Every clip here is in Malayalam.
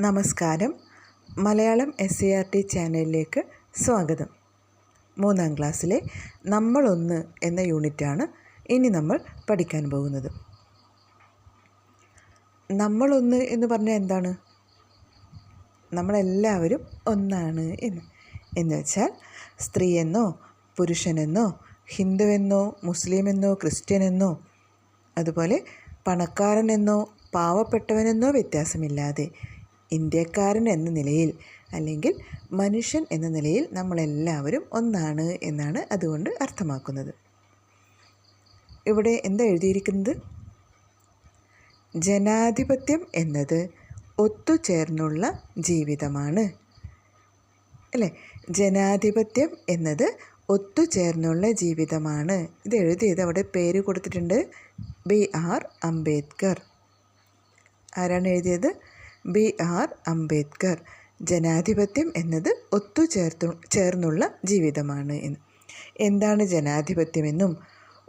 നമസ്കാരം. Malayalam S C R T ചാനലിലേക്ക് സ്വാഗതം. മൂന്നാം ക്ലാസ്സിലെ നമ്മളൊന്ന് എന്ന യൂണിറ്റാണ് ഇനി നമ്മൾ പഠിക്കാൻ പോകുന്നത്. നമ്മളൊന്ന് എന്ന് പറഞ്ഞാൽ എന്താണ്? നമ്മളെല്ലാവരും ഒന്നാണ് എന്ന്. എന്ന് വെച്ചാൽ സ്ത്രീയെന്നോ പുരുഷനെന്നോ ഹിന്ദുവെന്നോ മുസ്ലിമെന്നോ ക്രിസ്ത്യനെന്നോ അതുപോലെ പണക്കാരനെന്നോ പാവപ്പെട്ടവനെന്നോ വ്യത്യാസമില്ലാതെ ഇന്ത്യക്കാരൻ എന്ന നിലയിൽ അല്ലെങ്കിൽ മനുഷ്യൻ എന്ന നിലയിൽ നമ്മളെല്ലാവരും ഒന്നാണ് എന്നാണ് അതുകൊണ്ട് അർത്ഥമാക്കുന്നത്. ഇവിടെ എന്താ എഴുതിയിരിക്കുന്നത്? ജനാധിപത്യം എന്നത് ഒത്തുചേർന്നുള്ള ജീവിതമാണ്. അല്ലേ? ജനാധിപത്യം എന്നത് ഒത്തുചേർന്നുള്ള ജീവിതമാണ്. ഇത് എഴുതിയത് അവിടെ പേര് കൊടുത്തിട്ടുണ്ട്. B R Ambedkar. ആരാണ് എഴുതിയത്? B R Ambedkar. ജനാധിപത്യം എന്നത് ഒത്തുചേർത്തു ചേർന്നുള്ള ജീവിതമാണ് എന്ന് എന്താണ് ജനാധിപത്യമെന്നും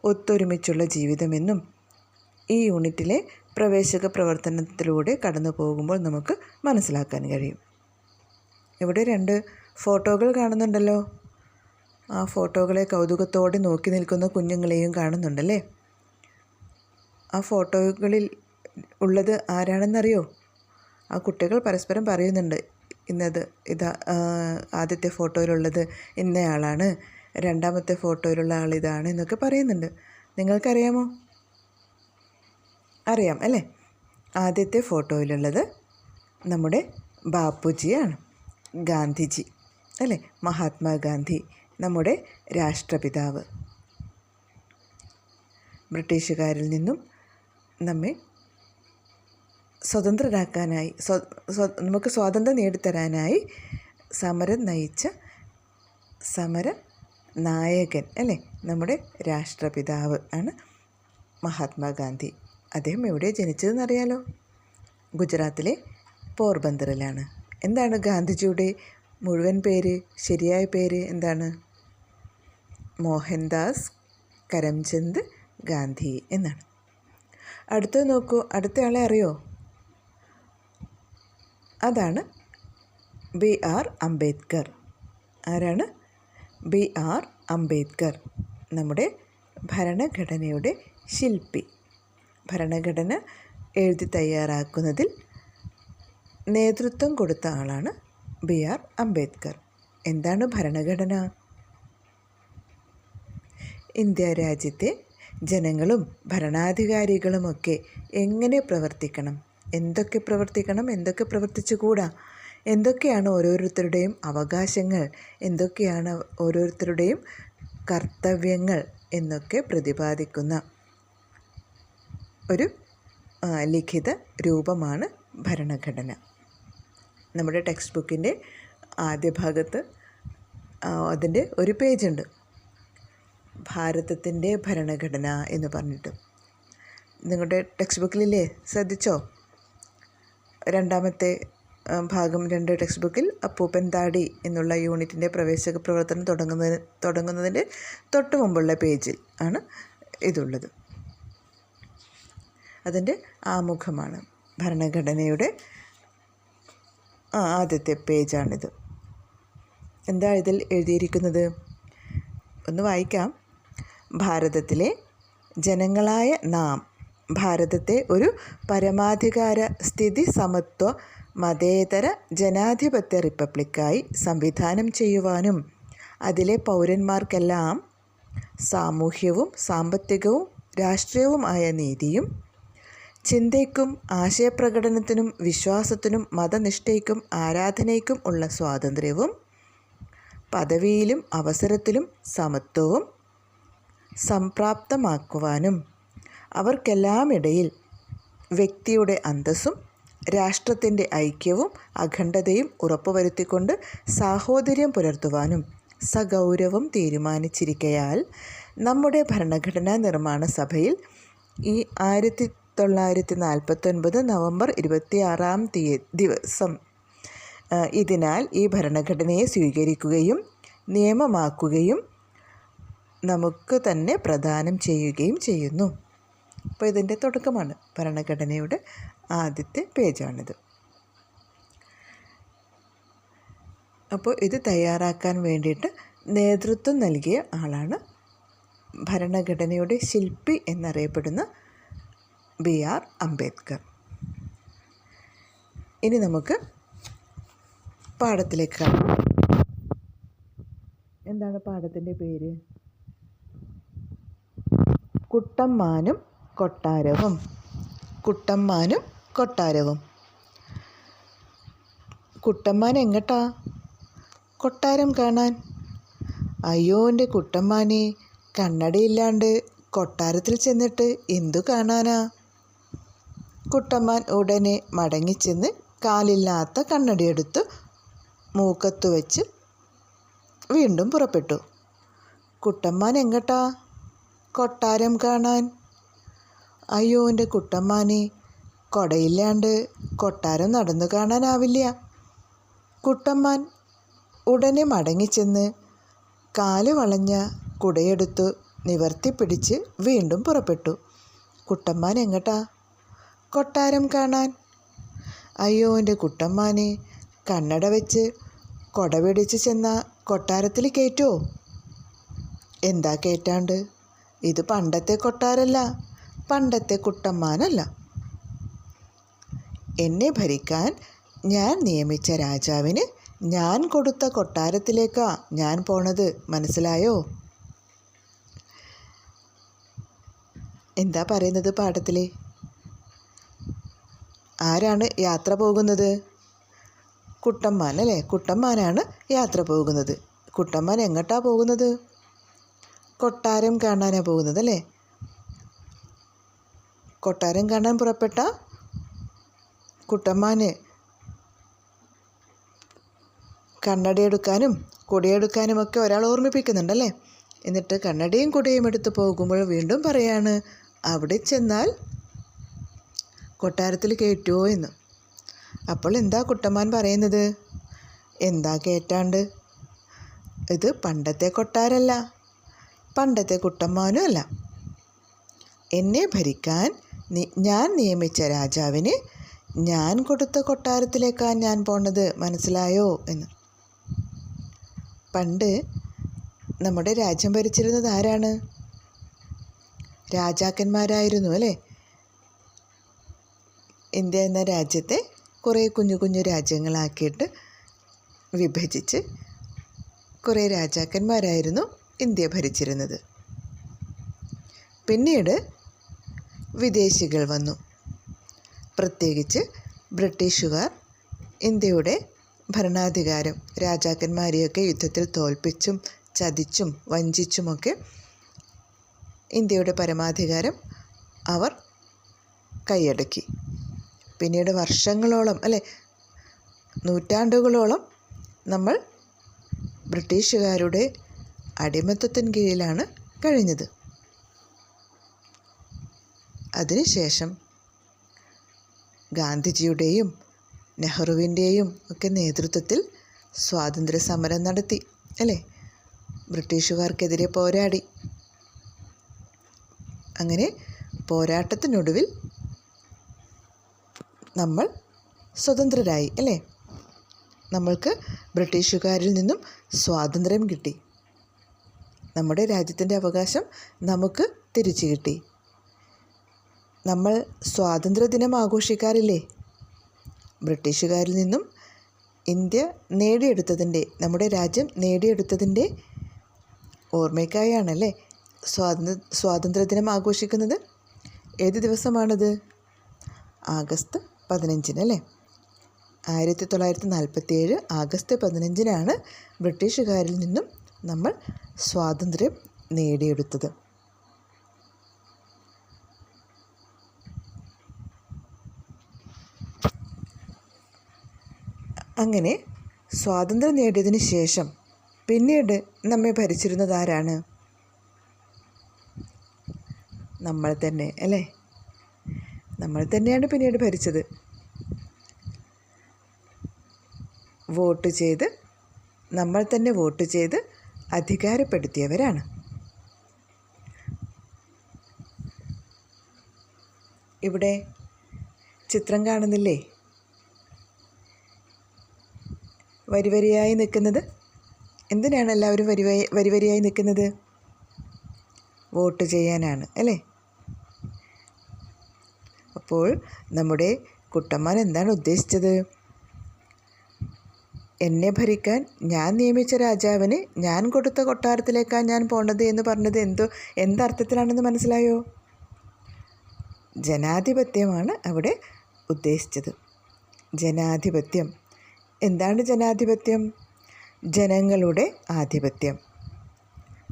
ഒത്തൊരുമിച്ചുള്ള ജീവിതമെന്നും ഈ യൂണിറ്റിലെ പ്രവേശക പ്രവർത്തനത്തിലൂടെ കടന്നു പോകുമ്പോൾ നമുക്ക് മനസ്സിലാക്കാൻ കഴിയും. ഇവിടെ രണ്ട് ഫോട്ടോകൾ കാണുന്നുണ്ടല്ലോ. ആ ഫോട്ടോകളെ കൗതുകത്തോടെ നോക്കി നിൽക്കുന്ന കുഞ്ഞുങ്ങളെയും കാണുന്നുണ്ടല്ലേ? ആ ഫോട്ടോകളിൽ ഉള്ളത് ആരാണെന്നറിയോ? ആ കുട്ടികൾ പരസ്പരം പറയുന്നുണ്ട് ഇന്നത് ഇതാ ആദ്യത്തെ ഫോട്ടോയിലുള്ളത് ഇന്നയാളാണ് രണ്ടാമത്തെ ഫോട്ടോയിലുള്ള ആൾ ഇതാണ് എന്നൊക്കെ പറയുന്നുണ്ട്. നിങ്ങൾക്കറിയാമോ? അറിയാം അല്ലേ? ആദ്യത്തെ ഫോട്ടോയിലുള്ളത് നമ്മുടെ ബാപ്പുജിയാണ് ഗാന്ധിജി അല്ലേ? മഹാത്മാഗാന്ധി നമ്മുടെ രാഷ്ട്രപിതാവ്. ബ്രിട്ടീഷുകാരിൽ നിന്നും നമ്മെ സ്വതന്ത്രരാക്കാനായി നമുക്ക് സ്വാതന്ത്ര്യം നേടിത്തരാനായി സമരം നയിച്ച സമര നായകൻ അല്ലേ? നമ്മുടെ രാഷ്ട്രപിതാവ് ആണ് മഹാത്മാഗാന്ധി. അദ്ദേഹം എവിടെ ജനിച്ചതെന്ന് അറിയാലോ ഗുജറാത്തിലെ പോർബന്ദറിലാണ്. എന്താണ് ഗാന്ധിജിയുടെ മുഴുവൻ പേര് ശരിയായ പേര് എന്താണ്? മോഹൻദാസ് കരംചന്ദ് ഗാന്ധി എന്നാണ്. അടുത്തത് നോക്കൂ അടുത്തയാളെ അറിയോ? അതാണ് ബി ആർ അംബേദ്കർ. ആരാണ്? ബി ആർ അംബേദ്കർ നമ്മുടെ ഭരണഘടനയുടെ ശില്പി. ഭരണഘടന എഴുതി തയ്യാറാക്കുന്നതിൽ നേതൃത്വം കൊടുത്ത ആളാണ് ബി ആർ അംബേദ്കർ. എന്താണ് ഭരണഘടന? ഇന്ത്യ രാജ്യത്തെ ജനങ്ങളും ഭരണാധികാരികളുമൊക്കെ എങ്ങനെ പ്രവർത്തിക്കണം? എന്തൊക്കെ പ്രവർത്തിക്കണം എന്തൊക്കെ പ്രവർത്തിച്ചുകൂടാ എന്തൊക്കെയാണ് ഓരോരുത്തരുടെയും അവകാശങ്ങൾ? എന്തൊക്കെയാണ് ഓരോരുത്തരുടെയും കർത്തവ്യങ്ങൾ എന്നൊക്കെ പ്രതിപാദിക്കുന്ന ഒരു ലിഖിത രൂപമാണ് ഭരണഘടന. നമ്മുടെ ടെക്സ്റ്റ് ബുക്കിന്റെ ആദ്യ ഭാഗത്ത് അതിന്റെ ഒരു പേജുണ്ട്. ഭാരതത്തിന്റെ ഭരണഘടന എന്ന് പറഞ്ഞിട്ട്. നിങ്ങളുടെ ടെക്സ്റ്റ് ബുക്കിലില്ലേ? ശ്രദ്ധിച്ചോ? രണ്ടാമത്തെ ഭാഗം രണ്ട് ടെക്സ്റ്റ് ബുക്കിൽ അപ്പൂപ്പൻ താടി എന്നുള്ള യൂണിറ്റിന്റെ പ്രവേശക പ്രവർത്തനം തുടങ്ങുന്നതിന് തുടങ്ങുന്നതിന്റെ തൊട്ട് മുമ്പുള്ള പേജിൽ ആണ് ഇതുള്ളത്. അതിന്റെ ആമുഖമാണ്. ഭരണഘടനയുടെ ആദ്യത്തെ പേജാണിത് എന്താ ഇതിൽ എഴുതിയിരിക്കുന്നത്? ഒന്ന് വായിക്കാം. ഭാരതത്തിലെ ജനങ്ങളായ നാം ഭാരതത്തെ ഒരു പരമാധികാര സ്ഥിതി സമത്വ മതേതര ജനാധിപത്യ റിപ്പബ്ലിക്കായി സംവിധാനം ചെയ്യുവാനും അതിലെ പൗരന്മാർക്കെല്ലാം സാമൂഹ്യവും സാമ്പത്തികവും രാഷ്ട്രീയവുമായ നീതിയും ചിന്തയ്ക്കും ആശയപ്രകടനത്തിനും വിശ്വാസത്തിനും മതനിഷ്ഠയ്ക്കും ആരാധനയ്ക്കും ഉള്ള സ്വാതന്ത്ര്യവും പദവിയിലും അവസരത്തിലും സമത്വവും സംപ്രാപ്തമാക്കുവാനും അവർക്കെല്ലാമിടയിൽ വ്യക്തിയുടെ അന്തസ്സും രാഷ്ട്രത്തിന്റെ ഐക്യവും അഖണ്ഡതയും ഉറപ്പുവരുത്തിക്കൊണ്ട് സാഹോദര്യം പുലർത്തുവാനും സഗൗരവം തീരുമാനിച്ചിരിക്കയാൽ നമ്മുടെ ഭരണഘടനാ നിർമ്മാണ സഭയിൽ ഈ ആയിരത്തി തൊള്ളായിരത്തി നാൽപ്പത്തൊൻപത് നവംബർ ഇരുപത്തിയാറാം തീയ ദിവസം ഇതിനാൽ ഈ ഭരണഘടനയെ സ്വീകരിക്കുകയും നിയമമാക്കുകയും നമുക്ക് തന്നെ പ്രദാനം ചെയ്യുകയും ചെയ്യുന്നു. അപ്പോൾ ഇതിന്റെ തുടക്കമാണ്. ഭരണഘടനയുടെ ആദ്യത്തെ പേജാണിത്. അപ്പോൾ ഇത് തയ്യാറാക്കാൻ വേണ്ടിയിട്ട് നേതൃത്വം നൽകിയ ആളാണ് ഭരണഘടനയുടെ ശില്പി എന്നറിയപ്പെടുന്ന ബി ആർ അംബേദ്കർ. ഇനി നമുക്ക് പാഠത്തിലേക്ക് എന്താണ് പാഠത്തിന്റെ പേര്? കുട്ടമ്മാനും കൊട്ടാരവും. കുട്ടമ്മാനും കൊട്ടാരവും. കുട്ടമ്മാൻ എങ്ങട്ടാ? കൊട്ടാരം കാണാൻ. അയ്യോ എന്റെ കുട്ടമ്മാനെ. കണ്ണടയില്ലാണ്ട് കൊട്ടാരത്തിൽ ചെന്നിട്ട് എന്തു കാണാനാ? കുട്ടമ്മാൻ ഉടനെ മടങ്ങിച്ചെന്ന് കാലില്ലാത്ത കണ്ണടിയെടുത്ത് മൂക്കത്ത് വെച്ച് വീണ്ടും പുറപ്പെട്ടു. കുട്ടമ്മാൻ എങ്ങട്ടാ? കൊട്ടാരം കാണാൻ. അയ്യോ എന്റെ കുട്ടമ്മാനെ. കൊടയില്ലാണ്ട് കൊട്ടാരം നടന്നു കാണാനാവില്ല. കുട്ടമ്മാൻ ഉടനെ മടങ്ങിച്ചെന്ന് കാൽ വളഞ്ഞ കുടയെടുത്തു നിവർത്തിപ്പിടിച്ച് വീണ്ടും പുറപ്പെട്ടു. കുട്ടമ്മാൻ എങ്ങട്ടാ? കൊട്ടാരം കാണാൻ. അയ്യോ എന്റെ കുട്ടമ്മാനെ കണ്ണട വെച്ച് കൊട പിടിച്ച് ചെന്ന കൊട്ടാരത്തിൽ കയറ്റുമോ എന്താ കയറ്റാണ്ട്? ഇത് പണ്ടത്തെ കൊട്ടാരല്ല. പണ്ടത്തെ കുട്ടമ്മാനല്ല. എന്നെ ഭരിക്കാൻ ഞാൻ നിയമിച്ച രാജാവിന് ഞാൻ കൊടുത്ത കൊട്ടാരത്തിലേക്കാ ഞാൻ പോണത് മനസ്സിലായോ? എന്താ പറയുന്നത് പാഠത്തിൽ ആരാണ് യാത്ര പോകുന്നത്? കുട്ടമ്മാൻ അല്ലേ കുട്ടമ്മാനാണ് യാത്ര പോകുന്നത്. കുട്ടമ്മാൻ എങ്ങോട്ടാണ് പോകുന്നത്? കൊട്ടാരം കാണാനാണ് പോകുന്നത് അല്ലേ കൊട്ടാരം കാണാൻ പുറപ്പെട്ട കുട്ടമ്മാന് കണ്ണടയെടുക്കാനും കുടയെടുക്കാനും ഒക്കെ ഒരാൾ ഓർമ്മിപ്പിക്കുന്നുണ്ടല്ലേ? എന്നിട്ട് കണ്ണടയും കുടയും എടുത്തു പോകുമ്പോൾ വീണ്ടും പറയാണ് അവിടെ ചെന്നാൽ കൊട്ടാരത്തിൽ കയറ്റുമോ എന്ന്. അപ്പോൾ എന്താ കുട്ടമ്മാൻ പറയുന്നത്? എന്താ കേറ്റാണ്ട്? ഇത് പണ്ടത്തെ കൊട്ടാരല്ല. പണ്ടത്തെ കുട്ടമ്മാനും അല്ല. എന്നെ ഭരിക്കാൻ ഞാൻ നിയമിച്ച രാജാവിന് ഞാൻ കൊടുത്ത കൊട്ടാരത്തിലേക്കാണ് ഞാൻ പോണത് മനസ്സിലായോ എന്ന്. പണ്ട് നമ്മുടെ രാജ്യം ഭരിച്ചിരുന്നത് ആരാണ്? രാജാക്കന്മാരായിരുന്നു അല്ലേ? ഇന്ത്യ എന്ന രാജ്യത്തെ കുറേ കുഞ്ഞു കുഞ്ഞു രാജ്യങ്ങളാക്കിയിട്ട് വിഭജിച്ച് കുറേ രാജാക്കന്മാരായിരുന്നു ഇന്ത്യ ഭരിച്ചിരുന്നത്. പിന്നീട് വിദേശികൾ വന്നു. പ്രത്യേകിച്ച് ബ്രിട്ടീഷുകാർ ഇന്ത്യയുടെ ഭരണാധികാരം രാജാക്കന്മാരെയൊക്കെ യുദ്ധത്തിൽ തോൽപ്പിച്ചും ചതിച്ചും വഞ്ചിച്ചുമൊക്കെ ഇന്ത്യയുടെ പരമാധികാരം അവർ കൈയടക്കി. പിന്നീട് വർഷങ്ങളോളം അല്ലെ നൂറ്റാണ്ടുകളോളം നമ്മൾ ബ്രിട്ടീഷുകാരുടെ അടിമത്തത്തിന് കീഴിലാണ് കഴിഞ്ഞത്. അതിനുശേഷം ഗാന്ധിജിയുടെയും നെഹ്റുവിന്റെയും ഒക്കെ നേതൃത്വത്തിൽ സ്വാതന്ത്ര്യ സമരം നടത്തി അല്ലേ? ബ്രിട്ടീഷുകാർക്കെതിരെ പോരാടി. അങ്ങനെ പോരാട്ടത്തിനൊടുവിൽ നമ്മൾ സ്വതന്ത്രരായി അല്ലേ? നമ്മൾക്ക് ബ്രിട്ടീഷുകാരിൽ നിന്നും സ്വാതന്ത്ര്യം കിട്ടി. നമ്മുടെ രാജ്യത്തിന്റെ അവകാശം നമുക്ക് തിരിച്ചു കിട്ടി. നമ്മൾ സ്വാതന്ത്ര്യദിനം ആഘോഷിക്കാറില്ലേ? ബ്രിട്ടീഷുകാരിൽ നിന്നും ഇന്ത്യ നേടിയെടുത്തതിന്റെ നമ്മുടെ രാജ്യം നേടിയെടുത്തതിന്റെ ഓർമ്മയ്ക്കായാണല്ലേ സ്വാതന്ത്ര്യ സ്വാതന്ത്ര്യദിനം ആഘോഷിക്കുന്നത് ഏത് ദിവസമാണത്? ആഗസ്റ്റ് പതിനഞ്ചിനല്ലേ ആയിരത്തി തൊള്ളായിരത്തി നാൽപ്പത്തി ഏഴ് ആഗസ്റ്റ് പതിനഞ്ചിനാണ് ബ്രിട്ടീഷുകാരിൽ നിന്നും നമ്മൾ സ്വാതന്ത്ര്യം നേടിയെടുത്തത്. അങ്ങനെ സ്വാതന്ത്ര്യം നേടിയതിന് ശേഷം പിന്നീട് നമ്മെ ഭരിച്ചിരുന്നത് ആരാണ്? നമ്മൾ തന്നെ അല്ലേ? നമ്മൾ തന്നെയാണ് പിന്നീട് ഭരിച്ചത്. വോട്ട് ചെയ്ത് നമ്മൾ തന്നെ വോട്ട് ചെയ്ത് അധികാരപ്പെടുത്തിയവരാണ്. ഇവിടെ ചിത്രം കാണുന്നില്ലേ? വരി വരിയായി നിൽക്കുന്നത്? എന്തിനാണ് എല്ലാവരും വരി വരി- വരി നിൽക്കുന്നത്? വോട്ട് ചെയ്യാനാണ് അല്ലേ? അപ്പോൾ നമ്മുടെ കുട്ടന്മാർ എന്താണ് ഉദ്ദേശിച്ചത്? എന്നെ ഭരിക്കാൻ ഞാൻ നിയമിച്ച രാജാവിന് ഞാൻ കൊടുത്ത കൊട്ടാരത്തിലേക്കാണ് ഞാൻ പോണത് എന്ന് പറഞ്ഞത് എന്തോ എന്തർത്ഥത്തിലാണെന്ന് മനസ്സിലായോ? ജനാധിപത്യമാണ് അവിടെ ഉദ്ദേശിച്ചത്. ജനാധിപത്യം. എന്താണ് ജനാധിപത്യം? ജനങ്ങളുടെ ആധിപത്യം.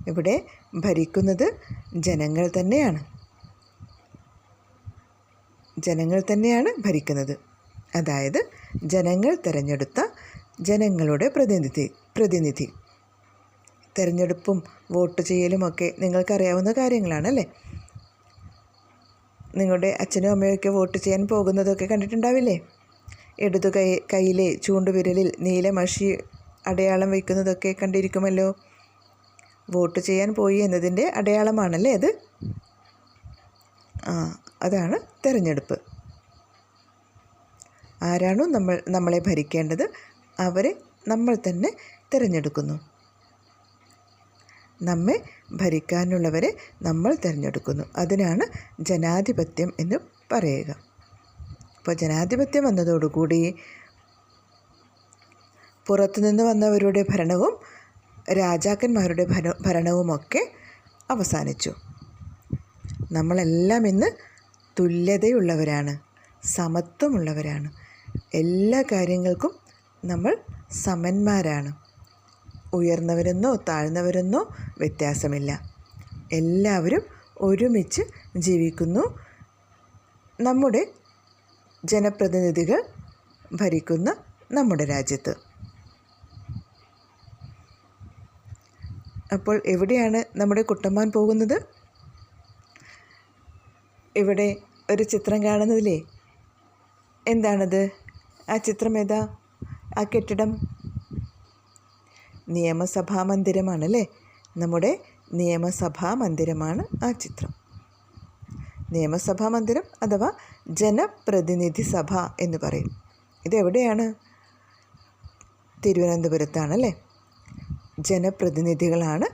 ഇവിടെ ഭരിക്കുന്നത് ജനങ്ങൾ തന്നെയാണ്. ജനങ്ങൾ തന്നെയാണ് ഭരിക്കുന്നത്. അതായത് ജനങ്ങൾ തിരഞ്ഞെടുത്ത ജനങ്ങളുടെ പ്രതിനിധി പ്രതിനിധി. തിരഞ്ഞെടുപ്പും വോട്ട് ചെയ്യലുമൊക്കെ നിങ്ങൾക്കറിയാവുന്ന കാര്യങ്ങളാണല്ലേ? നിങ്ങളുടെ അച്ഛനും അമ്മയൊക്കെ വോട്ട് ചെയ്യാൻ പോകുന്നതൊക്കെ കണ്ടിട്ടുണ്ടാവില്ലേ? ഇടതു കൈ കയ്യിലെ ചൂണ്ടുവിരലിൽ നീലമഷി അടയാളം വയ്ക്കുന്നതൊക്കെ കണ്ടിരിക്കുമല്ലോ. വോട്ട് ചെയ്യാൻ പോയി എന്നതിന്റെ അടയാളമാണല്ലേ അത്? ആ അതാണ് തിരഞ്ഞെടുപ്പ്. ആരാണോ നമ്മൾ നമ്മളെ ഭരിക്കേണ്ടത് അവരെ നമ്മൾ തന്നെ തിരഞ്ഞെടുക്കുന്നു. നമ്മെ ഭരിക്കാനുള്ളവരെ നമ്മൾ തിരഞ്ഞെടുക്കുന്നു. അതിനാണ് ജനാധിപത്യം എന്ന് പറയുക. അപ്പോൾ ജനാധിപത്യം വന്നതോടുകൂടി പുറത്തുനിന്ന് വന്നവരുടെ ഭരണവും രാജാക്കന്മാരുടെ ഭര ഭരണവുമൊക്കെ അവസാനിച്ചു. നമ്മളെല്ലാം ഇന്ന് തുല്യതയുള്ളവരാണ് സമത്വമുള്ളവരാണ്. എല്ലാ കാര്യങ്ങൾക്കും നമ്മൾ സമന്മാരാണ്. ഉയർന്നവരെന്നോ താഴ്ന്നവരെന്നോ വ്യത്യാസമില്ല. എല്ലാവരും ഒരുമിച്ച് ജീവിക്കുന്നു. നമ്മുടെ ജനപ്രതിനിധികൾ ഭരിക്കുന്ന നമ്മുടെ രാജ്യത്ത്. അപ്പോൾ എവിടെയാണ് നമ്മുടെ കുട്ടമ്മാൻ പോകുന്നത്? ഇവിടെ ഒരു ചിത്രം കാണുന്നതിലേ? എന്താണത്? ആ ചിത്രം ഏതാ? ആ കെട്ടിടം? നിയമസഭാ മന്ദിരമാണല്ലേ? നമ്മുടെ നിയമസഭാ മന്ദിരമാണ് ആ ചിത്രം. നിയമസഭാ മന്ദിരം അഥവാ ജനപ്രതിനിധി സഭ എന്ന് പറയും. ഇതെവിടെയാണ് തിരുവനന്തപുരത്താണല്ലേ? ജനപ്രതിനിധികളാണ്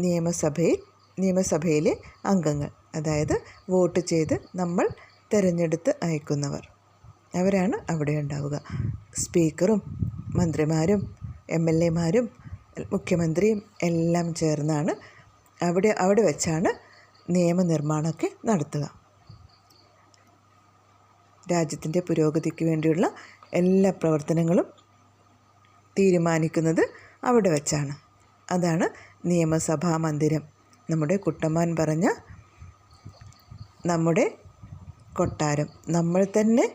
നിയമസഭയിൽ നിയമസഭയിലെ അംഗങ്ങൾ. അതായത് വോട്ട് ചെയ്ത് നമ്മൾ തിരഞ്ഞെടുത്ത് അയക്കുന്നവർ. അവരാണ് അവിടെ ഉണ്ടാവുക. സ്പീക്കറും മന്ത്രിമാരും എം എൽ എമാരും മുഖ്യമന്ത്രിയും എല്ലാം ചേർന്നാണ് അവിടെ അവിടെ വെച്ചാണ് നിയമനിർമ്മാണമൊക്കെ നടത്തുക. രാജ്യത്തിന്റെ പുരോഗതിക്ക് വേണ്ടിയുള്ള എല്ലാ പ്രവർത്തനങ്ങളും തീരുമാനിക്കുന്നത് അവിടെ വച്ചാണ്. അതാണ് നിയമസഭാ മന്ദിരം. നമ്മുടെ കുട്ടമ്മാൻ പറഞ്ഞ നമ്മുടെ കൊട്ടാരം. നമ്മൾ തന്നെ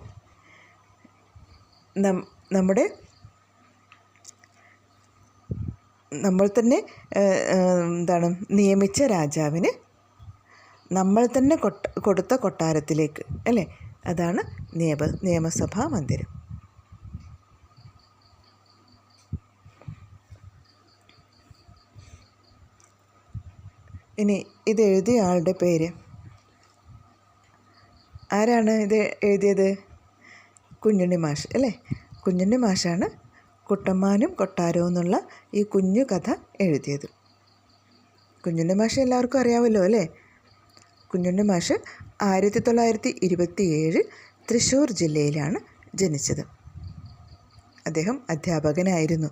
നമ്മുടെ നമ്മൾ തന്നെ എന്താണ് നിയമിച്ച രാജാവിന് നമ്മൾ തന്നെ കൊടുത്ത കൊട്ടാരത്തിലേക്ക് അല്ലേ? അതാണ് നിയമ നിയമസഭാ മന്ദിരം. ഇനി ഇത് എഴുതിയ ആളുടെ പേര്. ആരാണ് ഇത് എഴുതിയത്? കുഞ്ഞുണ്ണി മാഷ് അല്ലേ? കുഞ്ഞുണ്ണി മാഷാണ് കുട്ടമ്മാനും കൊട്ടാരവും എന്നുള്ള ഈ കുഞ്ഞു കഥ എഴുതിയത്. കുഞ്ഞുണ്ണി മാഷ് എല്ലാവർക്കും അറിയാമല്ലോ അല്ലേ? കുഞ്ഞുണ്ണി മാഷ് ആയിരത്തി തൊള്ളായിരത്തി ഇരുപത്തി ഏഴ് തൃശ്ശൂർ ജില്ലയിലാണ് ജനിച്ചത്. അദ്ദേഹം അധ്യാപകനായിരുന്നു.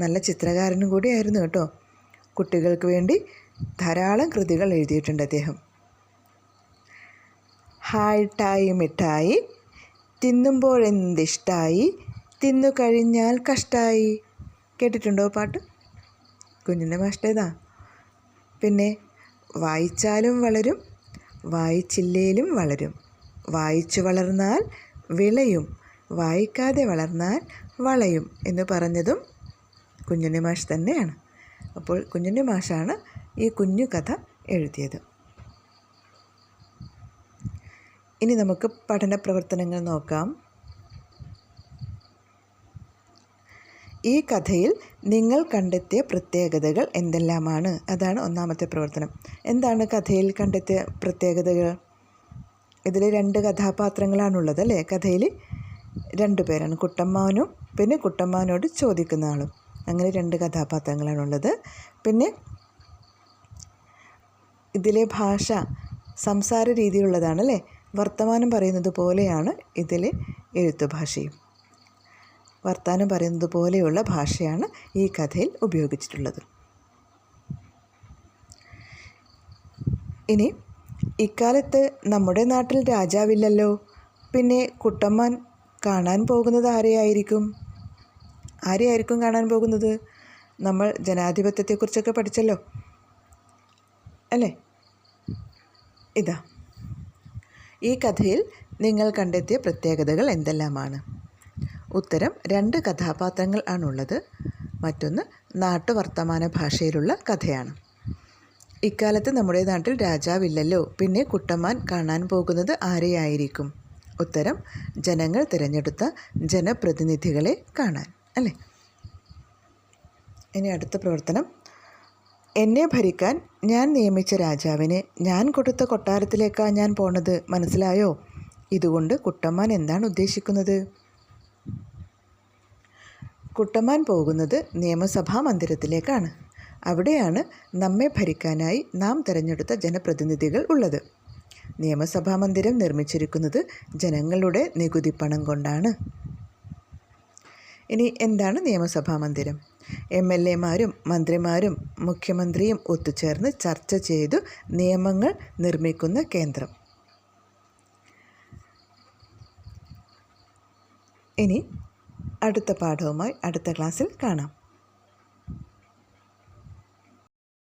നല്ല ചിത്രകാരനും കൂടിയായിരുന്നു കേട്ടോ. കുട്ടികൾക്ക് വേണ്ടി ധാരാളം കൃതികൾ എഴുതിയിട്ടുണ്ട് അദ്ദേഹം. ഹായ് ടായി മിഠായി തിന്നുമ്പോഴെന്തിഷ്ടായി തിന്നു കഴിഞ്ഞാൽ കഷ്ടായി. കേട്ടിട്ടുണ്ടോ പാട്ട്? കുഞ്ഞിന്റെ മാഷ്ടേതാ പിന്നെ വായിച്ചാലും വളരും വായിച്ചില്ലേലും വളരും. വായിച്ചു വളർന്നാൽ വിളയും വായിക്കാതെ വളർന്നാൽ വളയും എന്ന് പറഞ്ഞതും കുഞ്ഞുണ്ണി മാഷ് തന്നെയാണ്. അപ്പോൾ കുഞ്ഞുണ്ണി മാഷാണ് ഈ കുഞ്ഞു കഥ എഴുതിയത്. ഇനി നമുക്ക് പഠന പ്രവർത്തനങ്ങൾ നോക്കാം. ഈ കഥയിൽ നിങ്ങൾ കണ്ടെത്തിയ പ്രത്യേകതകൾ എന്തെല്ലാമാണ്? അതാണ് ഒന്നാമത്തെ പ്രവർത്തനം. എന്താണ് കഥയിൽ കണ്ടെത്തിയ പ്രത്യേകതകൾ? ഇതിൽ രണ്ട് കഥാപാത്രങ്ങളാണുള്ളത് അല്ലേ? കഥയിൽ രണ്ട് പേരാണ്. കുട്ടമ്മാവനും പിന്നെ കുട്ടമ്മാവനോട് ചോദിക്കുന്ന ആളും. അങ്ങനെ രണ്ട് കഥാപാത്രങ്ങളാണുള്ളത്. പിന്നെ ഇതിലെ ഭാഷ സംസാര രീതിയുള്ളതാണല്ലേ വർത്തമാനം പറയുന്നത് പോലെയാണ് ഇതിലെ എഴുത്തു ഭാഷയും വർത്തമാനം പറയുന്നത് പോലെയുള്ള ഭാഷയാണ് ഈ കഥയിൽ ഉപയോഗിച്ചിട്ടുള്ളത്. ഇനി ഇക്കാലത്ത് നമ്മുടെ നാട്ടിൽ രാജാവില്ലല്ലോ. പിന്നെ കുട്ടമ്മൻ കാണാൻ പോകുന്നത് ആരെയായിരിക്കും? ആരെയായിരിക്കും കാണാൻ പോകുന്നത്? നമ്മൾ ജനാധിപത്യത്തെക്കുറിച്ചൊക്കെ പഠിച്ചല്ലോ. അല്ലേ? ഇതാ. ഈ കഥയിൽ നിങ്ങൾ കണ്ടെത്തിയ പ്രത്യേകതകൾ എന്തെല്ലാമാണ്? ഉത്തരം രണ്ട് കഥാപാത്രങ്ങൾ ആണുള്ളത്. മറ്റൊന്ന് നാട്ടുവർത്തമാന ഭാഷയിലുള്ള കഥയാണ്. ഇക്കാലത്ത് നമ്മുടെ നാട്ടിൽ രാജാവില്ലല്ലോ. പിന്നെ കുട്ടമ്മാൻ കാണാൻ പോകുന്നത് ആരെയായിരിക്കും? ഉത്തരം ജനങ്ങൾ തിരഞ്ഞെടുത്ത ജനപ്രതിനിധികളെ കാണാൻ. അല്ലേ? ഇനി അടുത്ത പ്രവർത്തനം. എന്നെ ഭരിക്കാൻ ഞാൻ നിയമിച്ച രാജാവിനെ ഞാൻ കൊടുത്ത കൊട്ടാരത്തിലേക്കാണ് ഞാൻ പോണത്. മനസ്സിലായോ? ഇതുകൊണ്ട് കുട്ടമ്മാൻ എന്താണ് ഉദ്ദേശിക്കുന്നത്? കുട്ടമ്മാൻ പോകുന്നത് നിയമസഭാ മന്ദിരത്തിലേക്കാണ്. അവിടെയാണ് നമ്മെ ഭരിക്കാനായി നാം തിരഞ്ഞെടുത്ത ജനപ്രതിനിധികൾ ഉള്ളത്. നിയമസഭാ മന്ദിരം നിർമ്മിച്ചിരിക്കുന്നത് ജനങ്ങളുടെ നികുതി പണം കൊണ്ടാണ്. ഇനി എന്താണ് നിയമസഭാ മന്ദിരം? എം എൽ എമാരും മന്ത്രിമാരും മുഖ്യമന്ത്രിയും ഒത്തുചേർന്ന് ചർച്ച ചെയ്തു നിയമങ്ങൾ നിർമ്മിക്കുന്ന കേന്ദ്രം. ഇനി അടുത്ത പാഠവുമായി അടുത്ത ക്ലാസ്സിൽ കാണാം.